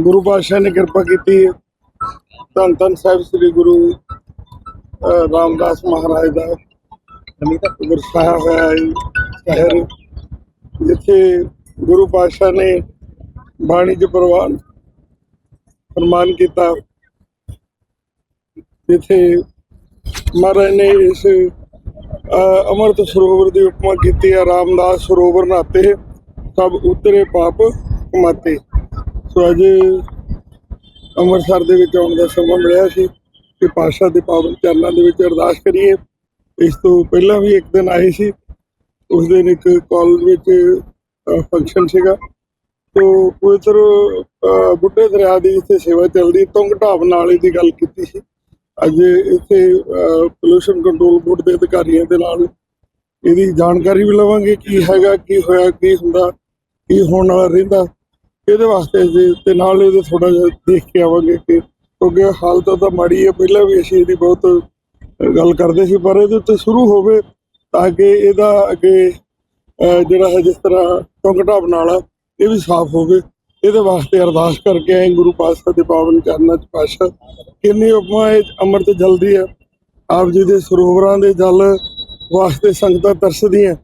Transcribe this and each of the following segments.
ਗੁਰੂ ਪਾਤਸ਼ਾਹ ਨੇ ਕਿਰਪਾ ਕੀਤੀ ਧੰਨ ਧੰਨ ਸਾਹਿਬ ਸ੍ਰੀ ਗੁਰੂ ਰਾਮਦਾਸ ਮਹਾਰਾਜ ਦਾ ਵਰਸਾਇਆ ਹੋਇਆ ਹੈ ਸ਼ਹਿਰ। ਜਿੱਥੇ ਗੁਰੂ ਪਾਤਸ਼ਾਹ ਨੇ ਬਾਣੀ ਚ ਪ੍ਰਵਾਨ ਫਰਮਾਨ ਕੀਤਾ। ਜਿੱਥੇ ਮਹਾਰਾਜ ਨੇ ਇਸ ਅਹ, ਅੰਮ੍ਰਿਤ ਸਰੋਵਰ ਦੀ ਉਪਮਾ ਕੀਤੀ ਹੈ। ਰਾਮਦਾਸ ਸਰੋਵਰ ਨਾਤੇ ਸਭ ਉਤਰੇ ਪਾਪ ਕਮਾਤੇ ਅੱਜ ਅੰਮ੍ਰਿਤਸਰ ਦੇ ਵਿੱਚ ਆਉਣ ਦਾ ਸਮਾਂ ਮਿਲਿਆ ਸੀ ਕਿ ਪਾਸ਼ਾ ਦੇ ਪਾਵਨ ਚਰਨਾਂ ਦੇ ਵਿੱਚ ਅਰਦਾਸ ਕਰੀਏ। ਇਸ ਤੋਂ ਪਹਿਲਾਂ ਵੀ ਇੱਕ ਦਿਨ ਆਏ ਸੀ। ਉਸ ਦਿਨ ਇੱਕ ਕਾਲਜ ਵਿੱਚ ਫੰਕਸ਼ਨ ਸੀਗਾ। ਤੋ ਪਵਿੱਤਰ ਬੁੱਢੇ ਦਰਿਆ ਦੀ ਇੱਥੇ ਸੇਵਾ ਚੱਲਦੀ ਤੁੰਗ ਢਾਬ ਨਾਲੇ ਦੀ ਗੱਲ ਕੀਤੀ ਸੀ। ਅੱਜ ਇੱਥੇ ਪੋਲੂਸ਼ਨ ਕੰਟਰੋਲ ਬੋਰਡ ਦੇ ਅਧਿਕਾਰੀਆਂ ਦੇ ਨਾਲ ਇਹਦੀ ਜਾਣਕਾਰੀ ਵੀ ਲਵਾਂਗੇ, ਕੀ ਹੈਗਾ, ਕੀ ਹੋਇਆ, ਕੀ ਹੁੰਦਾ, ਕੀ ਹੋਣ ਵਾਲਾ ਰਹਿੰਦਾ। ਇਹਦੇ ਵਾਸਤੇ ਜੀ ਤੇ ਨਾਲ ਇਹਦੇ ਥੋੜਾ ਜਿਹਾ ਦੇਖ ਕੇ ਆਵਾਂਗੇ ਕਿ ਕਿਉਂਕਿ ਹਾਲਤ ਤਾਂ ਮਾੜੀ ਹੈ। ਪਹਿਲਾਂ ਵੀ ਅਸੀਂ ਇਹਦੀ ਬਹੁਤ ਗੱਲ ਕਰਦੇ ਸੀ ਪਰ ਇਹਦੇ ਉੱਤੇ ਸ਼ੁਰੂ ਹੋਵੇ ਤਾਂ ਕਿ ਇਹਦਾ ਅੱਗੇ ਜਿਹੜਾ ਹੈ ਜਿਸ ਤਰ੍ਹਾਂ ਟੁੰਗ ਢਾਬ ਨਾਲ ਆ, ਇਹ ਵੀ ਸਾਫ਼ ਹੋਵੇ। ਇਹਦੇ ਵਾਸਤੇ ਅਰਦਾਸ ਕਰਕੇ ਆਏ ਗੁਰੂ ਪਾਤਸ਼ਾਹ ਦੇ ਪਾਵਨ ਚਰਨਾਂ ਚ ਪਾਤਸ਼ਾਹ। ਕਿੰਨੀ ਉਪਮਾ ਇਹ ਅੰਮ੍ਰਿਤ ਜਲਦੀ ਹੈ। ਆਪ ਜੀ ਦੇ ਸਰੋਵਰਾਂ ਦੇ ਜਲ ਵਾਸਤੇ ਸੰਗਤਾਂ ਤਰਸਦੀਆਂ।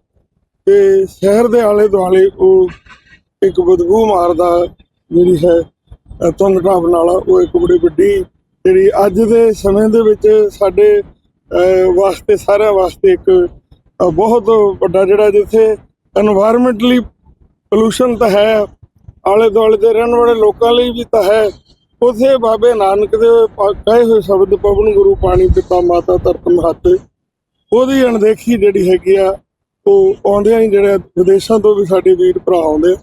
ਤੇ ਸ਼ਹਿਰ ਦੇ ਆਲੇ ਦੁਆਲੇ ਉਹ ਇੱਕ ਬਦਬੂ ਮਾਰਦਾ ਜਿਹੜੀ ਹੈ ਤੁੰਗ ਟਾਪ ਨਾਲ ਉਹ ਇੱਕ ਬੜੀ ਵੱਡੀ ਜਿਹੜੀ ਅੱਜ ਦੇ ਸਮੇਂ ਦੇ ਵਿੱਚ ਸਾਡੇ ਵਾਸਤੇ, ਸਾਰਿਆਂ ਵਾਸਤੇ ਇੱਕ ਬਹੁਤ ਵੱਡਾ ਜਿਹੜਾ ਜਿੱਥੇ এনवायरमेंटਲੀ ਪੋਲੂਸ਼ਨ ਤਾਂ ਹੈ, ਆਲੇ ਦੁਆਲੇ ਦੇ ਰਹਿਣ ਵਾਲੇ ਲੋਕਾਂ ਲਈ ਵੀ ਤਾਂ ਹੈ, ਉਥੇ ਬਾਬੇ ਨਾਨਕ ਦੇ ਕਹੇ ਹੋਏ ਸ਼ਬਦ ਪਵਨ ਗੁਰੂ ਪਾਣੀ ਪਿਤਾ ਮਾਤਾ ਧਰਤਮ ਹੱਥ ਉਹਦੀ ਅਣਦੇਖੀ ਜਿਹੜੀ ਹੈਗੀ ਆ, ਉਹ ਆਉਂਦਿਆਂ ਹੀ ਜਿਹੜੇ ਵਿਦੇਸ਼ਾਂ ਤੋਂ ਵੀ ਸਾਡੇ ਵੀਰ ਭਰਾ ਆਉਂਦੇ ਆ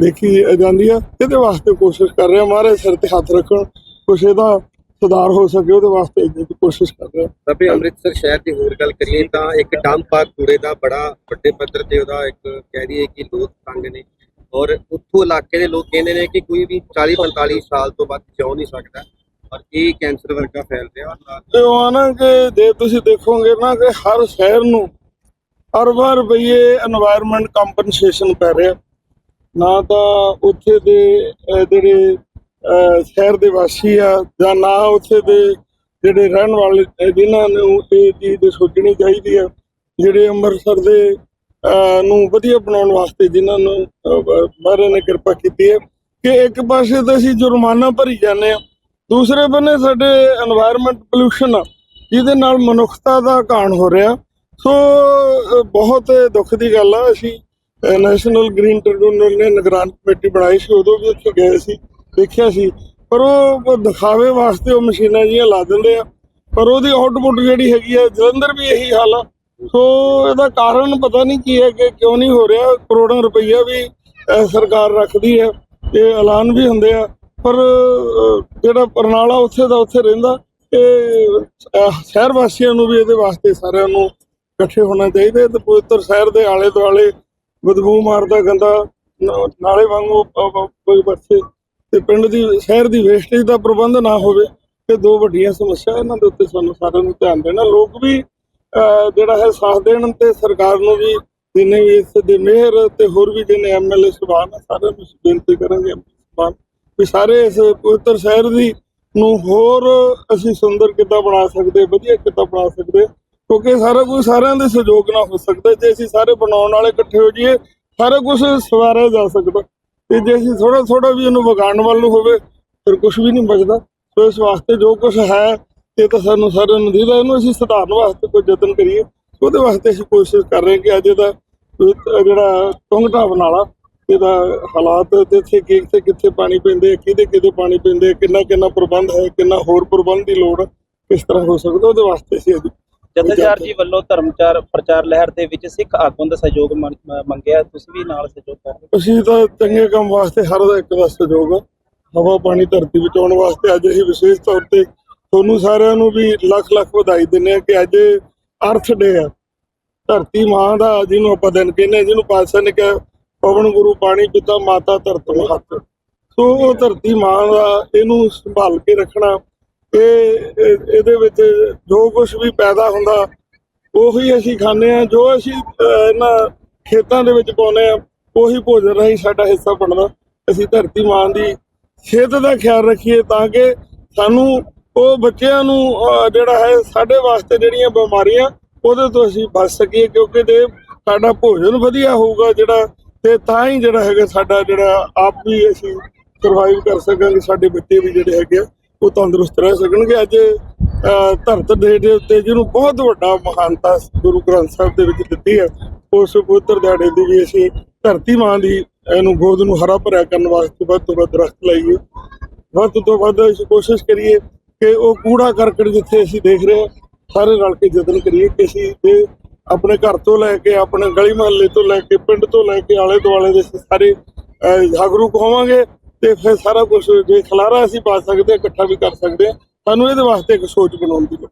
ਦੇਖੀ ਜਾਂਦੀ ਆ। ਇਹਦੇ ਵਾਸਤੇ ਕੋਸ਼ਿਸ਼ ਕਰ ਰਿਹਾ ਮਹਾਰਾਜ ਸਿਰ ਤੇ ਹੱਥ ਰੱਖਣ। ਕੁਛ ਇਹਦਾ ਸੁਧਾਰ ਹੋ ਸਕੇ ਉਹਦੇ ਵਾਸਤੇ ਇੰਨੀ ਕੋਸ਼ਿਸ਼ ਕਰ ਰਿਹਾ। ਵੀ ਅੰਮ੍ਰਿਤਸਰ ਸ਼ਹਿਰ ਦੀ ਹੋਰ ਗੱਲ ਕਰੀਏ ਤਾਂ ਇੱਕ ਡੰਪ ਆ ਕੂੜੇ ਦਾ ਬੜਾ ਵੱਡੇ ਪੱਧਰ ਤੇ ਉਹਦਾ ਇੱਕ ਕਹਿ ਦਈਏ ਕਿ ਲੋਕ ਤੰਗ ਨੇ। ਔਰ ਉੱਥੋਂ ਇਲਾਕੇ ਦੇ ਲੋਕ ਕਹਿੰਦੇ ਨੇ ਕਿ ਕੋਈ ਵੀ 40 45 ਸਾਲ ਤੋਂ ਵੱਧ ਜਿਉ ਨਹੀਂ ਸਕਦਾ। ਔਰ ਇਹ ਕੈਂਸਰ ਵਰਗਾ ਫੈਲ ਰਿਹਾ ਤੇ ਉਹ ਨਾ ਕਿ ਜੇ ਤੁਸੀਂ ਦੇਖੋਗੇ ਨਾ ਕਿ ਹਰ ਸ਼ਹਿਰ ਨੂੰ ਹਰ ਵਾਰ ਰੁਪਏ এনवायरमेंट ਕੰਪਨਸੇਸ਼ਨ ਪੈ ਰਿਹਾ। ਨਾ ਤਾਂ ਉੱਥੇ ਦੇ ਜਿਹੜੇ ਸ਼ਹਿਰ ਦੇ ਵਾਸੀ ਆ, ਜਾਂ ਨਾ ਉੱਥੇ ਦੇ ਜਿਹੜੇ ਰਹਿਣ ਵਾਲੇ ਜਿਨ੍ਹਾਂ ਨੂੰ ਇਹ ਚੀਜ਼ ਸੋਚਣੀ ਚਾਹੀਦੀ ਆ, ਜਿਹੜੇ ਅੰਮ੍ਰਿਤਸਰ ਦੇ ਨੂੰ ਵਧੀਆ ਬਣਾਉਣ ਵਾਸਤੇ ਜਿਨ੍ਹਾਂ ਨੂੰ ਮਹਾਰਾਜ ਨੇ ਕਿਰਪਾ ਕੀਤੀ ਹੈ ਕਿ ਇੱਕ ਪਾਸੇ ਤਾਂ ਅਸੀਂ ਜੁਰਮਾਨਾ ਭਰੀ ਜਾਂਦੇ ਆ, ਦੂਸਰੇ ਬੰਨੇ ਸਾਡੇ এনवायरमेंट ਪੋਲੂਸ਼ਨ ਆ, ਜਿਹਦੇ ਨਾਲ ਮਨੁੱਖਤਾ ਦਾ ਘਾਣ ਹੋ ਰਿਹਾ, ਸੋ ਬਹੁਤ ਦੁੱਖ ਦੀ ਗੱਲ ਆ, ਅਸੀਂ ਨੈਸ਼ਨਲ ਗ੍ਰੀਨ ਟ੍ਰਿਬਿਊਨਲ ਨੇ ਨਿਗਰਾਨ ਕਮੇਟੀ ਬਣਾਈ ਸੀ, ਉਦੋਂ ਵੀ ਉੱਥੇ ਗਏ ਸੀ, ਦੇਖਿਆ ਸੀ। ਪਰ ਉਹ ਦਿਖਾਵੇ ਵਾਸਤੇ ਉਹ ਮਸ਼ੀਨਾਂ ਜੀਆਂ ਲਾ ਦਿੰਦੇ ਆ। ਪਰ ਉਹਦੀ ਆਊਟਪੁੱਟ ਜਿਹੜੀ ਹੈਗੀ ਆ, ਜਲੰਧਰ ਵੀ ਇਹੀ ਹਾਲ ਆ। ਸੋ ਇਹਦਾ ਕਾਰਨ ਪਤਾ ਨਹੀਂ ਕੀ ਹੈ ਕਿ ਕਿਉਂ ਨਹੀਂ ਹੋ ਰਿਹਾ। ਕਰੋੜਾਂ ਰੁਪਈਆ ਵੀ ਸਰਕਾਰ ਰੱਖਦੀ ਹੈ ਇਹ ਐਲਾਨ ਵੀ ਹੁੰਦੇ ਆ। ਪਰ ਜਿਹੜਾ ਪਰਨਾਲਾ ਉੱਥੇ ਦਾ ਉੱਥੇ ਰਹਿੰਦਾ, ਇਹ ਸ਼ਹਿਰ ਵਾਸੀਆਂ ਨੂੰ ਵੀ ਇਹਦੇ ਵਾਸਤੇ ਸਾਰਿਆਂ ਨੂੰ ਇਕੱਠੇ ਹੋਣਾ ਚਾਹੀਦਾ ਹੈ। ਤੇ ਪਵਿੱਤਰ ਸ਼ਹਿਰ ਦੇ ਆਲੇ ਦੁਆਲੇ ਬਦਬੂ ਮਾਰਦਾ ਗੰਦਾ ਨਾਲੇ ਵਾਂਗੂ ਪ- ਕੋਈ ਪਾਸੇ ਤੇ ਪਿੰਡ ਦੀ, ਸ਼ਹਿਰ ਦੀ ਵੇਸਟੇਜ ਦਾ ਪ੍ਰਬੰਧ ਨਾ ਹੋਵੇ, ਇਹ ਦੋ ਵੱਡੀਆਂ ਸਮੱਸਿਆ ਇਹਨਾਂ ਦੇ ਉੱਤੇ ਸਾਨੂੰ ਸਾਰਿਆਂ ਨੂੰ ਧਿਆਨ ਦੇਣਾ। ਲੋਕ ਵੀ ਜਿਹੜਾ ਹੈ ਸਾਥ ਦੇਣ ਤੇ ਸਰਕਾਰ ਨੂੰ ਵੀ ਜਿੰਨੇ ਵੀ ਇਸ ਦੇ ਮੇਅਰ ਤੇ ਹੋਰ ਵੀ ਜਿੰਨੇ ਐਮਐਲਏ ਸਭਾਨ ਆ ਸਾਰਿਆਂ ਨੂੰ ਬੇਨਤੀ ਕਰਾਂਗੇ ਸਭਾਨ ਵੀ ਸਾਰੇ ਇਸ ਪਵਿੱਤਰ ਸ਼ਹਿਰ ਦੀ ਨੂੰ ਹੋਰ ਅਸੀਂ ਸੁੰਦਰ ਕਿੱਦਾਂ ਬਣਾ ਸਕਦੇ, ਵਧੀਆ ਕਿੱਦਾਂ ਬਣਾ ਸਕਦੇ। ਕਿਉਂਕਿ ਸਾਰਾ ਕੁਝ ਸਾਰਿਆਂ ਦੇ ਸਹਿਯੋਗ ਨਾਲ ਹੋ ਸਕਦਾ ਜੇ ਅਸੀਂ ਸਾਰੇ ਬਣਾਉਣ ਵਾਲੇ ਇਕੱਠੇ ਹੋ ਜਾਈਏ, ਸਾਰਾ ਕੁਝ ਸਵਾਰਿਆ ਜਾ ਸਕਦਾ। ਤੇ ਜੇ ਅਸੀਂ ਥੋੜਾ ਥੋੜਾ ਵੀ ਇਹਨੂੰ ਵਿਗਾੜਨ ਵੱਲ ਨੂੰ ਹੋਵੇ, ਫਿਰ ਕੁਝ ਵੀ ਨਹੀਂ ਬਚਦਾ। ਸੋ ਇਸ ਵਾਸਤੇ ਜੋ ਕੁਝ ਹੈ, ਇਹ ਤਾਂ ਸਾਨੂੰ ਸਾਰਿਆਂ ਨੂੰ ਦੀਦਾ ਇਹਨੂੰ ਅਸੀਂ ਸੁਧਾਰਨ ਵਾਸਤੇ ਕੋਈ ਯਤਨ ਕਰੀਏ। ਉਹਦੇ ਵਾਸਤੇ ਅਸੀਂ ਕੋਸ਼ਿਸ਼ ਕਰ ਰਹੇ ਕਿ ਅੱਜ ਦਾ ਜਿਹੜਾ ਟੁੰਗ ਢਾਬ ਨਾਲਾ ਇਹਦਾ ਹਾਲਾਤ ਤੇ ਇੱਥੇ ਕਿੱਥੇ ਕਿੱਥੇ ਪਾਣੀ ਪੈਂਦੇ ਕਿਹਦੇ ਕਿਹਦੇ ਪਾਣੀ ਪੈਂਦੇ ਕਿੰਨਾ ਕਿੰਨਾ ਪ੍ਰਬੰਧ ਹੈ, ਕਿੰਨਾ ਹੋਰ ਪ੍ਰਬੰਧ ਦੀ ਲੋੜ ਕਿਸ ਤਰ੍ਹਾਂ ਹੋ ਸਕਦਾ। ਉਹਦੇ ਵਾਸਤੇ ਅਸੀਂ ਅੱਜ ਜਥੇਦਾਰ ਜੀ ਵੱਲੋਂ ਧਰਮਚਾਰ ਪ੍ਰਚਾਰ ਲਹਿਰ ਦੇ ਵਿੱਚ ਸਿੱਖ ਆਗੂਆਂ ਦਾ ਸਹਿਯੋਗ ਮੰਗਿਆ ਤੁਸੀਂ ਵੀ ਨਾਲ ਸਹਿਯੋਗ ਕਰ ਅਸੀਂ ਤਾਂ ਚੰਗੇ ਕੰਮ ਵਾਸਤੇ ਹਰ ਇੱਕ ਦਾ ਸਹਿਯੋਗ ਹਵਾ ਪਾਣੀ ਧਰਤੀ ਬਚਾਉਣ ਵਾਸਤੇ ਅੱਜ ਅਸੀਂ ਵਿਸ਼ੇਸ਼ ਤੌਰ ਤੇ ਤੁਹਾਨੂੰ ਸਾਰਿਆਂ ਨੂੰ ਵੀ ਲੱਖ ਲੱਖ ਵਧਾਈ ਦਿੰਦੇ ਆ ਕਿ ਅੱਜ ਅਰਥ ਡੇ ਆ। ਧਰਤੀ ਮਾਂ ਦਾ ਜਿਹਨੂੰ ਆਪਾਂ ਦਿਨ ਕਹਿੰਦੇ ਆ, ਜਿਹਨੂੰ ਪਾਤਸ਼ਾਹ ਨੇ ਕਿਹਾ ਪਵਨ ਗੁਰੂ ਪਾਣੀ ਪਿਤਾ ਮਾਤਾ ਧਰਤ ਮਹੱਤ। ਸੋ ਉਹ ਧਰਤੀ ਮਾਂ ਦਾ ਇਹਨੂੰ ਸੰਭਾਲ ਕੇ ਰੱਖਣਾ ਇਹ ਇਹਦੇ ਵਿੱਚ ਜੋ ਕੁਝ ਵੀ ਪੈਦਾ ਹੁੰਦਾ ਉਹੀ ਅਸੀਂ ਖਾਂਦੇ ਆ ਜੋ ਅਸੀਂ ਇਹਨਾਂ ਖੇਤਾਂ ਦੇ ਵਿੱਚ ਪਾਉਂਦੇ ਆ ਉਹੀ ਭੋਜਨ ਰਾਹੀਂ ਸਾਡਾ ਹਿੱਸਾ ਬਣਦਾ। ਅਸੀਂ ਧਰਤੀ ਮਾਂ ਦੀ ਸਿਹਤ ਦਾ ਖਿਆਲ ਰੱਖੀਏ ਤਾਂ ਕਿ ਸਾਨੂੰ ਉਹ ਬੱਚਿਆਂ ਨੂੰ ਜਿਹੜਾ ਹੈ ਸਾਡੇ ਵਾਸਤੇ ਜਿਹੜੀਆਂ ਬਿਮਾਰੀਆਂ ਉਹਦੇ ਤੋਂ ਅਸੀਂ ਬਚ ਸਕੀਏ ਕਿਉਂਕਿ ਜੇ ਸਾਡਾ ਭੋਜਨ ਵਧੀਆ ਹੋਊਗਾ ਜਿਹੜਾ ਤੇ ਤਾਂ ਹੀ ਜਿਹੜਾ ਹੈਗਾ ਸਾਡਾ ਜਿਹੜਾ ਆਪ ਵੀ ਅਸੀਂ ਸਰਵਾਈਵ ਕਰ ਸਕਾਂਗੇ ਸਾਡੇ ਬੱਚੇ ਵੀ ਜਿਹੜੇ ਹੈਗੇ ਆ, ਉਹ ਤੰਦਰੁਸਤ ਰਹਿ ਸਕਣਗੇ। ਅੱਜ ਅਹ, ਧਰਤ ਦੇ ਦੇ ਉੱਤੇ ਜਿਹਨੂੰ ਬਹੁਤ ਵੱਡਾ ਮਹਾਨਤਾ ਗੁਰੂ ਗ੍ਰੰਥ ਸਾਹਿਬ ਦੇ ਵਿੱਚ ਦਿੱਤੀ ਹੈ ਉਸ ਪਵਿੱਤਰ ਦਿਹਾੜੇ ਦੀ ਵੀ ਅਸੀਂ ਧਰਤੀ ਮਾਂ ਦੀ ਇਹਨੂੰ ਗੋਦ ਨੂੰ ਹਰਾ ਭਰਿਆ ਕਰਨ ਵਾਸਤੇ ਵੱਧ ਤੋਂ ਵੱਧ ਦਰਖਤ ਲਾਈਏ। ਵੱਧ ਤੋਂ ਵੱਧ ਅਸੀਂ ਕੋਸ਼ਿਸ਼ ਕਰੀਏ ਕਿ ਉਹ ਕੂੜਾ ਕਰਕਟ ਜਿੱਥੇ ਅਸੀਂ ਦੇਖ ਰਹੇ ਹਾਂ ਸਾਰੇ ਰਲ ਕੇ ਯਤਨ ਕਰੀਏ ਕਿ ਅਸੀਂ ਇਹ ਆਪਣੇ ਘਰ ਤੋਂ ਲੈ ਕੇ ਆਪਣੇ ਗਲੀ ਮੁਹੱਲੇ ਤੋਂ ਲੈ ਕੇ ਪਿੰਡ ਤੋਂ ਲੈ ਕੇ ਆਲੇ ਦੁਆਲੇ ਦੇ ਸਾਰੇ ਜਾਗਰੂਕ ਹੋਵਾਂਗੇ। ਤੇ ਫਿਰ ਸਾਰਾ ਕੁਝ ਜੇ ਖਲਾਰਾ ਅਸੀਂ ਪਾ ਸਕਦੇ ਹਾਂ ਇਕੱਠਾ ਵੀ ਕਰ ਸਕਦੇ ਹਾਂ। ਸਾਨੂੰ ਇਹਦੇ ਵਾਸਤੇ ਇੱਕ ਸੋਚ ਬਣਾਉਣ ਦੀ ਲੋੜ